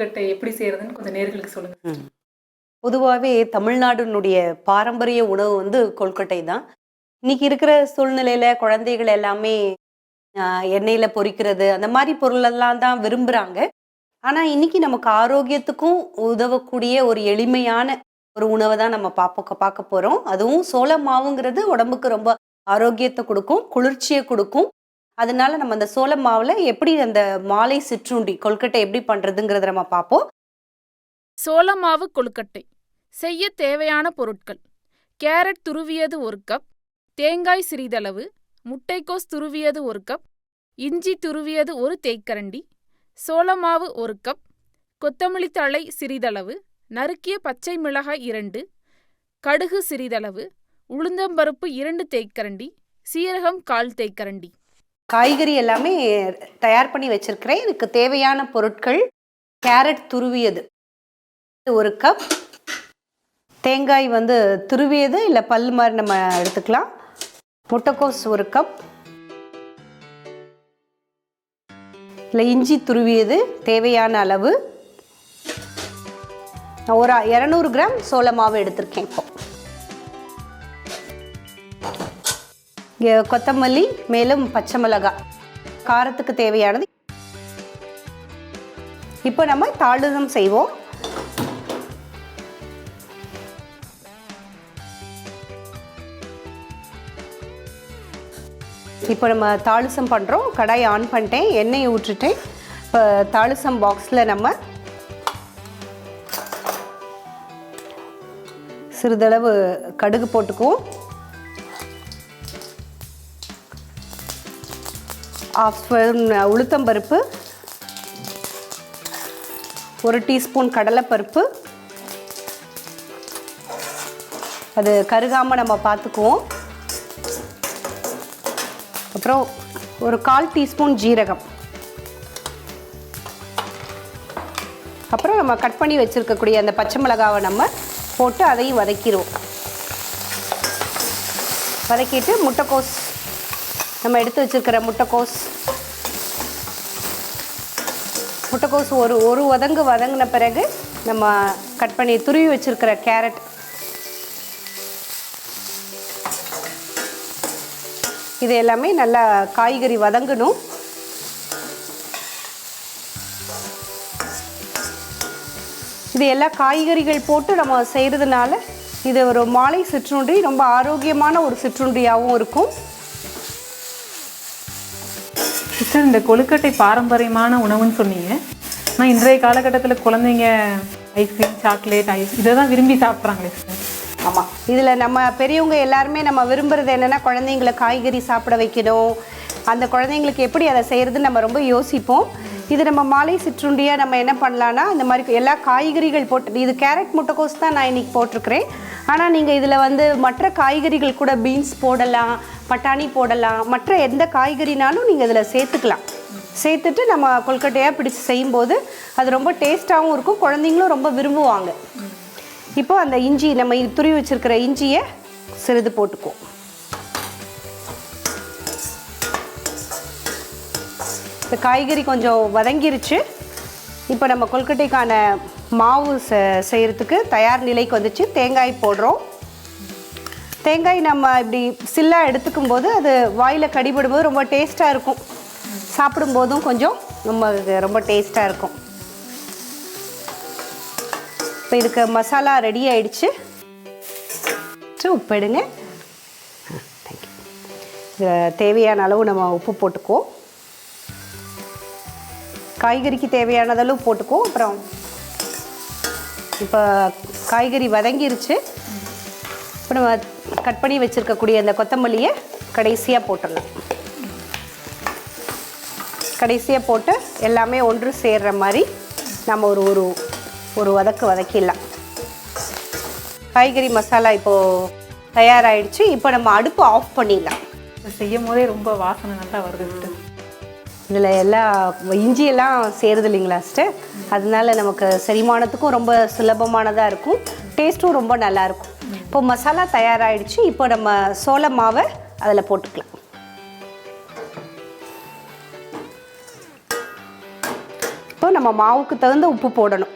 கொழுக்கட்டை எப்படி செய்யறதுன்னு கொஞ்சம் நேர்களுக்கு சொல்லுங்க. பொதுவாகவே தமிழ்நாடுனுடைய பாரம்பரிய உணவு வந்து கொழுக்கட்டை தான். இன்னைக்கு இருக்கிற சூழ்நிலையில குழந்தைகள் எல்லாமே எண்ணெயில பொரிக்கிறது அந்த மாதிரி பொருளெல்லாம் தான் விரும்புறாங்க. ஆனா இன்னைக்கு நமக்கு ஆரோக்கியத்துக்கும் உதவக்கூடிய ஒரு எளிமையான ஒரு உணவை தான் நம்ம பார்ப்போம் பார்க்க போறோம். அதுவும் சோள மாவுங்கிறது உடம்புக்கு ரொம்ப ஆரோக்கியத்தை கொடுக்கும் குளிர்ச்சியை கொடுக்கும். அதனால நம்ம அந்த சோள மாவுல எப்படி அந்த மாலை சிற்றுண்டி கொழுக்கட்டை எப்படி பண்ணுறதுங்கிறத நம்ம பார்ப்போம். சோளமாவு கொழுக்கட்டை. செய்ய தேவையான பொருட்கள். கேரட் துருவியது ஒரு கப். தேங்காய் சிறிதளவு. முட்டைக்கோஸ் துருவியது ஒரு கப். இஞ்சி துருவியது ஒரு தேய்க்கரண்டி. சோளமாவு ஒரு கப். கொத்தமல்லி தழை சிறிதளவு. நறுக்கிய பச்சை மிளகாய் இரண்டு. கடுகு சிறிதளவு. உளுந்தம்பருப்பு இரண்டு தேய்க்கரண்டி. சீரகம் கால் தேய்க்கரண்டி. காய்கறி எல்லாமே தயார் பண்ணி வச்சிருக்கிறேன். இதுக்கு தேவையான பொருட்கள் கேரட் துருவியது ஒரு கப். தேங்காய் வந்து துருவியது இல்லை பல் மாதிரி நம்ம எடுத்துக்கலாம். முட்டைக்கோஸ் ஒரு கப். இல்லை இஞ்சி துருவியது தேவையான அளவு. நான் ஒரு இரநூறு கிராம் சோள மாவு எடுத்திருக்கேன் இப்போ. கொத்தமல்லி மேலும் பச்சை மிளகாய். காரத்துக்கு தேவையானது. இப்போ நம்ம தாளிதம் செய்வோம். இப்போ நம்ம தாளிசம் பண்ணுறோம் கடாய் ஆன் பண்ணிட்டேன். எண்ணெயை ஊற்றிட்டேன். இப்போ தாளிசம் பாக்ஸில் நம்ம சிறிதளவு கடுகு போட்டுக்குவோம். ஆஃப் ஸ்பூன் uh, உளுத்தம்பருப்பு ஒரு டீஸ்பூன் கடலைப்பருப்பு. அது கருகாமல் நம்ம பார்த்துக்குவோம். அப்புறம் ஒரு கால் டீஸ்பூன் ஜீரகம். அப்புறம் நம்ம கட் பண்ணி வச்சுருக்கக்கூடிய அந்த பச்சை மிளகாவை நம்ம போட்டு அதையும் வதக்கிடுவோம். வதக்கிட்டு முட்டைக்கோஸ் நம்ம எடுத்து வச்சிருக்கிற முட்டைக்கோஸ். முட்டைக்கோஸ் ஒரு ஒரு வதங்கு வதங்கின பிறகு நம்ம கட் பண்ணி துருவி வச்சுருக்கிற கேரட். இது எல்லாமே நல்லா காய்கறி வதங்கணும். இது எல்லா காய்கறிகள் போட்டு நம்ம செய்கிறதுனால இது ஒரு மாலை சிற்றுண்டி ரொம்ப ஆரோக்கியமான ஒரு சிற்றுண்டியாகவும் இருக்கும். சிஸ்டர் இந்த கொழுக்கட்டை பாரம்பரியமான உணவுன்னு சொன்னீங்க. ஆனால் இன்றைய காலகட்டத்தில் குழந்தைங்க ஐஸ்கிரீம் சாக்லேட் ஐஸ் இதை தான் விரும்பி சாப்பிட்றாங்களே சிஸ்டர் ஆமாம் இதில் நம்ம பெரியவங்க எல்லாருமே நம்ம விரும்புறது என்னென்னா குழந்தைங்களை காய்கறி சாப்பிட வைக்கணும். அந்த குழந்தைங்களுக்கு எப்படி அதை செய்கிறதுன்னு நம்ம ரொம்ப யோசிப்போம். இது நம்ம மாலை சிற்றுண்டியாக நம்ம என்ன பண்ணலான்னா இந்த மாதிரி எல்லா காய்கறிகள் போட்டு இது கேரட் முட்டைக்கோஸ் தான் நான் இன்றைக்கி போட்டிருக்கிறேன். ஆனால் நீங்கள் இதில் வந்து மற்ற காய்கறிகள் கூட பீன்ஸ் போடலாம் பட்டாணி போடலாம் மற்ற எந்த காய்கறினாலும் நீங்கள் இதில் சேர்த்துக்கலாம். சேர்த்துட்டு நம்ம கொல்கட்டையாக பிடிச்சி செய்யும்போது அது ரொம்ப டேஸ்ட்டாகவும் இருக்கும் குழந்தைங்களும் ரொம்ப விரும்புவாங்க. இப்போ அந்த இஞ்சி நம்ம இது துருவி இஞ்சியை சிறிது போட்டுக்குவோம். இந்த காய்கறி கொஞ்சம் வதங்கிருச்சு. இப்போ நம்ம கொல்கட்டைக்கான மாவு செய்கிறதுக்கு தயார் நிலைக்கு வந்துச்சு. தேங்காய் போடுறோம். தேங்காய் நம்ம இப்படி சில்லாக எடுத்துக்கும் போது அது வாயில் கடிபடும் போது ரொம்ப டேஸ்ட்டாக இருக்கும். சாப்பிடும்போதும் கொஞ்சம் ரொம்ப ரொம்ப டேஸ்ட்டாக இருக்கும். இப்போ இதுக்கு மசாலா ரெடி ஆயிடுச்சு. உப்பு எடுங்க. தேவையான அளவு நம்ம உப்பு போட்டுக்குவோம். காய்கறிக்கு தேவையானதெல்லாம் போட்டுக்குவோம் அப்புறம் இப்போ காய்கறி வதங்கிருச்சு. இப்போ நம்ம கட் பண்ணி வச்சுருக்கக்கூடிய அந்த கொத்தமல்லியை கடைசியாக போட்டுடலாம். கடைசியாக போட்டு எல்லாமே ஒன்று சேர்ற மாதிரி நம்ம ஒரு ஒரு ஒரு வதக்கு வதக்கிடலாம். காய்கறி மசாலா இப்போது தயாராகிடுச்சு இப்போ நம்ம அடுப்பு ஆஃப் பண்ணிடலாம். செய்யும் போதே ரொம்ப வாசனை நல்லா வருது இதில் எல்லா இஞ்சியெல்லாம் சேருது இல்லைங்களா சிஸ்டர்? அதனால நமக்கு செரிமானத்துக்கும் ரொம்ப சுலபமானதாக இருக்கும். டேஸ்ட்டும் ரொம்ப நல்லாயிருக்கும் இப்போ மசாலா தயாராகிடுச்சு இப்போ நம்ம சோள மாவை அதில் போட்டுக்கலாம். இப்போ நம்ம மாவுக்கு தகுந்த உப்பு போடணும்.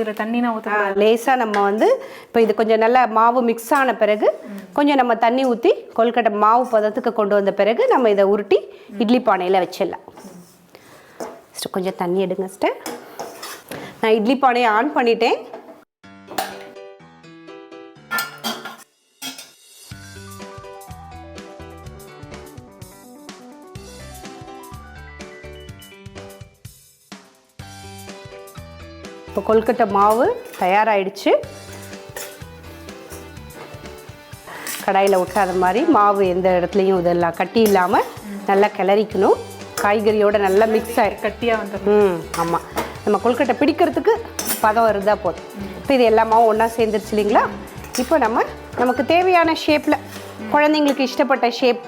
இதில் தண்ணி நான் ஊற்ற லேசாக நம்ம வந்து இப்போ இது கொஞ்சம் நல்லா மாவு மிக்ஸ் ஆன பிறகு கொஞ்சம் நம்ம தண்ணி ஊற்றி கொல்கட்டை மாவு பதத்துக்கு கொண்டு வந்த பிறகு நம்ம இதை உருட்டி இட்லி பானையில் வச்சிடலாம். சிஸ்டர் கொஞ்சம் தண்ணி எடுங்க சிஸ்டர் நான் இட்லி பானையை ஆன் பண்ணிட்டேன். இப்போ கொல்கட்டை மாவு தயாராகிடுச்சு கடாயில் விட்டாத மாதிரி மாவு எந்த இடத்துலையும் இதெல்லாம் கட்டி இல்லாமல் நல்லா கிளறிக்கணும். காய்கறியோட நல்லா மிக்ஸ் ஆகி கட்டியாக வந்துடும் ம் ஆமாம் நம்ம கொல்கட்டை பிடிக்கிறதுக்கு பதம் இருந்தால் போதும். இப்போ இது எல்லாமாவும் ஒன்றா சேர்ந்துருச்சு இல்லைங்களா? இப்போ நம்ம நமக்கு தேவையான ஷேப்பில் குழந்தைங்களுக்கு இஷ்டப்பட்ட ஷேப்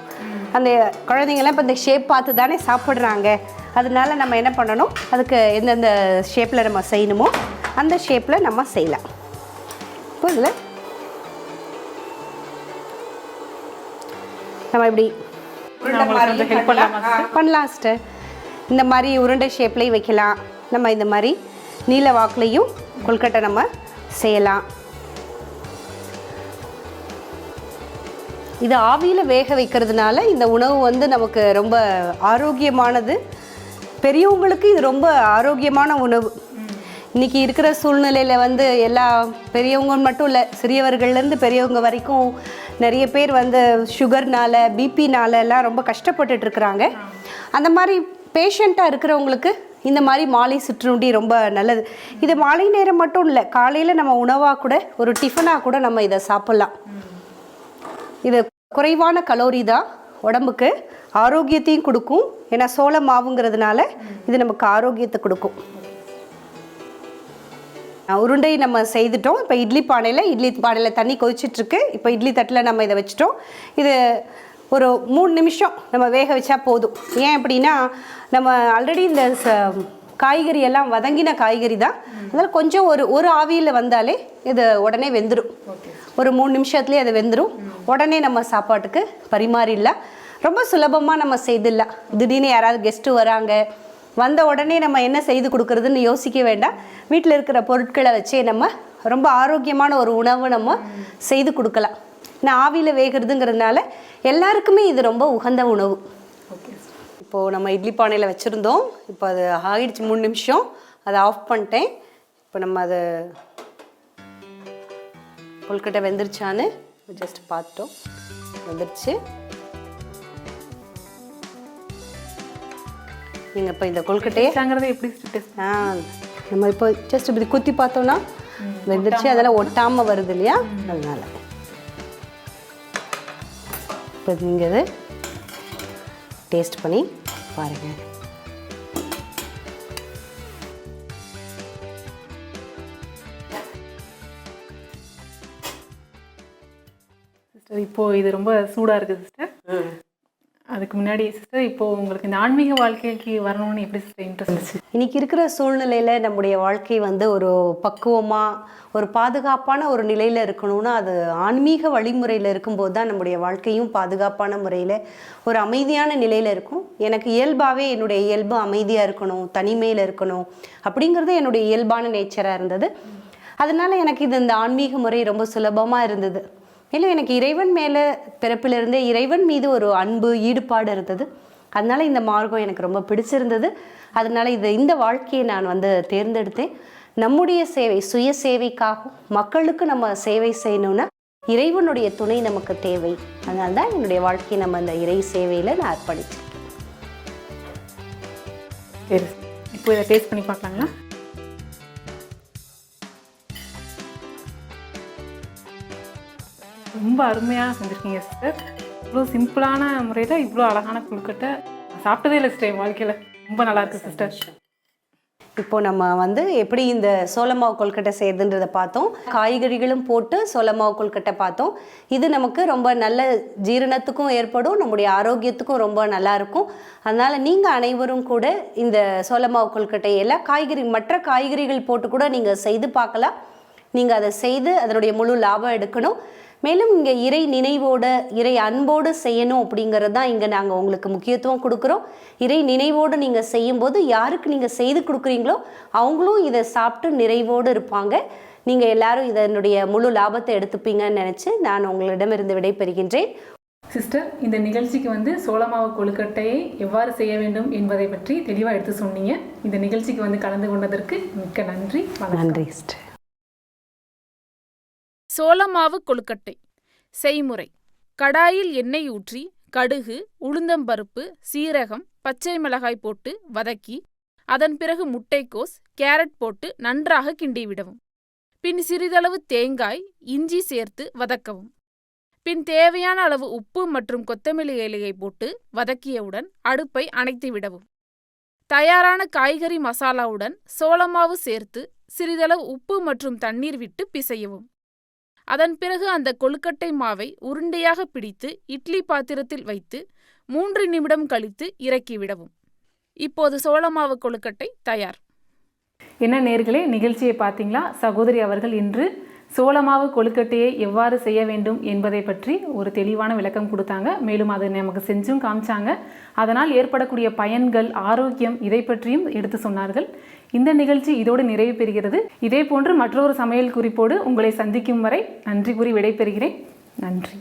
அந்த குழந்தைங்களாம் இப்போ இந்த ஷேப் பார்த்து தானே சாப்பிட்றாங்க. அதனால நம்ம என்ன பண்ணணும்? அதுக்கு எந்தெந்த ஷேப்பில் நம்ம செய்யணுமோ அந்த ஷேப்பில் நம்ம செய்யலாம். இப்போ இதில் நம்ம இப்படி பண்ணலாம் சிஸ்டர் இந்த மாதிரி உருண்டை ஷேப்லேயும் வைக்கலாம். நம்ம இந்த மாதிரி நீல வாக்குலையும் கொல்கட்டை நம்ம செய்யலாம். இது ஆவியில் வேக வைக்கிறதுனால இந்த உணவு வந்து நமக்கு ரொம்ப ஆரோக்கியமானது பெரியவங்களுக்கு இது ரொம்ப ஆரோக்கியமான உணவு. இன்னைக்கு இருக்கிற சூழ்நிலையில் வந்து எல்லா பெரியவங்க மட்டும் இல்லை சிறியவர்கள்லேருந்து பெரியவங்க வரைக்கும் நிறைய பேர் வந்து சுகர்னால பிபினால எல்லாம் ரொம்ப கஷ்டப்பட்டுட்டு இருக்கிறாங்க. அந்த மாதிரி பேஷண்ட்டாக இருக்கிறவங்களுக்கு இந்த மாதிரி மாலை சிற்றுண்டி ரொம்ப நல்லது. இது மாலை நேரம் மட்டும் இல்லை காலையில் நம்ம உணவாக கூட ஒரு டிஃபனாக கூட நம்ம இதை சாப்பிட்லாம். இது குறைவான கலோரி தான். உடம்புக்கு ஆரோக்கியத்தையும் கொடுக்கும். ஏன்னா சோள மாவுங்கிறதுனால இது நமக்கு ஆரோக்கியத்தை கொடுக்கும். உருண்டை நம்ம செய்துட்டோம். இப்போ இட்லி பானையில் இட்லி பானையில் தண்ணி கொதிச்சிட்ருக்கு. இப்போ இட்லி தட்டில் நம்ம இதை வச்சிட்டோம். இது ஒரு மூணு நிமிஷம் நம்ம வேக வச்சா போதும். ஏன் அப்படின்னா நம்ம ஆல்ரெடி இந்த ச காய்கறி எல்லாம் வதங்கின காய்கறி தான். அதனால் கொஞ்சம் ஒரு ஒரு ஆவியில் வந்தாலே இது உடனே வெந்துடும் ஒரு மூணு நிமிஷத்துலேயே அது வெந்துடும் உடனே நம்ம சாப்பாட்டுக்கு பரிமாறிடலாம் ரொம்ப சுலபமாக நம்ம செய்திடலாம் திடீர்னு யாராவது கெஸ்ட்டு வராங்க. வந்த உடனே நம்ம என்ன செய்து கொடுக்கறதுன்னு யோசிக்க வேண்டாம். வீட்டில் இருக்கிற பொருட்களை வச்சே நம்ம ரொம்ப ஆரோக்கியமான ஒரு உணவு நம்ம செய்து கொடுக்கலாம். நான் ஆவியில் வேகிறதுங்கிறதுனால எல்லாருக்குமே இது ரொம்ப உகந்த உணவு. ஓகே இப்போது நம்ம இட்லி பானையில் வச்சுருந்தோம். இப்போ அது ஆகிடுச்சு மூணு நிமிஷம். அதை ஆஃப் பண்ணிட்டேன். இப்போ நம்ம அதை கொல்கட்டை வெந்துருச்சான்னு ஜஸ்ட் பார்த்துட்டோம் வெந்துருச்சு நீங்கள் இப்போ இந்த கொல்கட்டையை டேஸ்டாங்கிறது எப்படி டேஸ்ட் ஆ நம்ம இப்போ ஜஸ்ட் இப்படி குத்தி பார்த்தோம்னா வெந்துருச்சு அதெல்லாம் ஒட்டாமல் வருது இல்லையா? அதனால. இப்போ நீங்கள் இது டேஸ்ட் பண்ணி பாருங்கள் சிஸ்டர் இப்போ இது ரொம்ப சூடாக இருக்குது சிஸ்டர் அதுக்கு முன்னாடி சிஸ்டர் இப்போ உங்களுக்கு இந்த ஆன்மீக வாழ்க்கைக்கு வரணும்னு எப்படி சிஸ்டர் இன்ட்ரெஸ்ட் இருந்துச்சு இன்னைக்கு இருக்கிற சூழ்நிலையில் நம்முடைய வாழ்க்கை வந்து ஒரு பக்குவமாக ஒரு பாதுகாப்பான ஒரு நிலையில் இருக்கணும்னா அது ஆன்மீக வழிமுறையில் இருக்கும்போது தான் நம்முடைய வாழ்க்கையும் பாதுகாப்பான முறையில் ஒரு அமைதியான நிலையில் இருக்கும். எனக்கு இயல்பாகவே என்னுடைய இயல்பு அமைதியாக இருக்கணும் தனிமையில் இருக்கணும் அப்படிங்கிறது என்னுடைய இயல்பான நேச்சராக இருந்தது. அதனால எனக்கு இது இந்த ஆன்மீக முறை ரொம்ப சுலபமாக இருந்தது. இல்லை எனக்கு இறைவன் மேலே பிறப்பிலிருந்தே இறைவன் மீது ஒரு அன்பு ஈடுபாடு இருந்தது. அதனால் இந்த மார்க்கம் எனக்கு ரொம்ப பிடிச்சிருந்தது. அதனால இது இந்த வாழ்க்கையை நான் வந்து தேர்ந்தெடுத்தேன். நம்முடைய சேவை சுய சேவைக்காகவும் மக்களுக்கு நம்ம சேவை செய்யணும்னா இறைவனுடைய துணை நமக்கு தேவை. அதனால தான் என்னுடைய வாழ்க்கையை நம்ம அந்த இறை சேவையில் நான் அர்ப்பணிச்சேன். இப்போ இதை டேஸ்ட் பண்ணி பார்க்கலாங்களா? ரொம்ப அருமையாக செஞ்சுருக்கீங்க சிஸ்டர் இவ்வளோ சிம்பிளான முறையில் இவ்வளோ அழகான கொழுக்கட்டை சாப்பிட்டதே இல்லை சிஸ்டர் என் வாழ்க்கையில். ரொம்ப நல்லாயிருக்கு சிஸ்டர் இப்போ நம்ம வந்து எப்படி இந்த சோளமாவு கொல்கட்டை செய்யறதுன்றதை பார்த்தோம். காய்கறிகளும் போட்டு சோளமாவு கொல்கட்டை பார்த்தோம். இது நமக்கு ரொம்ப நல்ல ஜீரணத்துக்கும் ஏற்படும் நம்முடைய ஆரோக்கியத்துக்கும் ரொம்ப நல்லா இருக்கும். அதனால் நீங்கள் அனைவரும் கூட இந்த சோளமாவு கொல்கட்டை எல்லாம் காய்கறி மற்ற காய்கறிகள் போட்டு கூட நீங்கள் செய்து பார்க்கலாம். நீங்கள் அதை செய்து அதனுடைய முழு லாபம் எடுக்கணும். மேலும் இங்கே இறை நினைவோட இறை அன்போடு செய்யணும் அப்படிங்கிறது தான் இங்கே நாங்கள் உங்களுக்கு முக்கியத்துவம் கொடுக்குறோம். இறை நினைவோடு நீங்கள் செய்யும்போது யாருக்கு நீங்கள் செய்து கொடுக்குறீங்களோ அவங்களும் இதை சாப்பிட்டு நிறைவோடு இருப்பாங்க. நீங்கள் எல்லாரும் இதனுடைய முழு லாபத்தை எடுத்துப்பீங்கன்னு நினச்சி நான் உங்களிடமிருந்து விடைபெறுகின்றேன். சிஸ்டர் இந்த நிகழ்ச்சிக்கு வந்து சோளமாவு கொழுக்கட்டையை எவ்வாறு செய்ய வேண்டும் என்பதை பற்றி தெளிவாக எடுத்து சொன்னீங்க. இந்த நிகழ்ச்சிக்கு வந்து கலந்து கொண்டதற்கு மிக்க நன்றி. நன்றி சிஸ்டர். சோளமாவு கொழுக்கட்டை. செய்முறை. கடாயில் எண்ணெய் ஊற்றி கடுகு உளுந்தம்பருப்பு சீரகம் பச்சை மிளகாய் போட்டு வதக்கி அதன் பிறகு முட்டைக்கோஸ் கேரட் போட்டு நன்றாக கிண்டிவிடவும் பின் சிறிதளவு தேங்காய் இஞ்சி சேர்த்து வதக்கவும். பின் தேவையான அளவு உப்பு மற்றும் கொத்தமல்லி இலையை போட்டு வதக்கியவுடன் அடுப்பை அணைத்து விடவும். தயாரான காய்கறி மசாலாவுடன் சோளமாவு சேர்த்து சிறிதளவு உப்பு மற்றும் தண்ணீர் விட்டு பிசையவும். அதன் பிறகு அந்த கொழுக்கட்டை மாவை உருண்டையாக பிடித்து இட்லி பாத்திரத்தில் வைத்து மூன்று நிமிடம் கழித்து இறக்கிவிடவும் இப்போது சோளமாவு கொழுக்கட்டை தயார். என்ன நேர்களே நிகழ்ச்சியை பார்த்தீங்களா? சகோதரி அவர்கள் இன்று சோளமாவு கொழுக்கட்டையை எவ்வாறு செய்ய வேண்டும் என்பதை பற்றி ஒரு தெளிவான விளக்கம் கொடுத்தாங்க. மேலும் அதை நமக்கு செஞ்சும் காமிச்சாங்க. அதனால் ஏற்படக்கூடிய பயன்கள் ஆரோக்கியம் இதை பற்றியும் எடுத்து சொன்னார்கள். இந்த நிகழ்ச்சி இதோடு நிறைவு பெறுகிறது. இதே போன்று மற்றொரு சமையல் குறிப்போடு உங்களை சந்திக்கும் வரை நன்றி கூறி விடைபெறுகிறேன். நன்றி.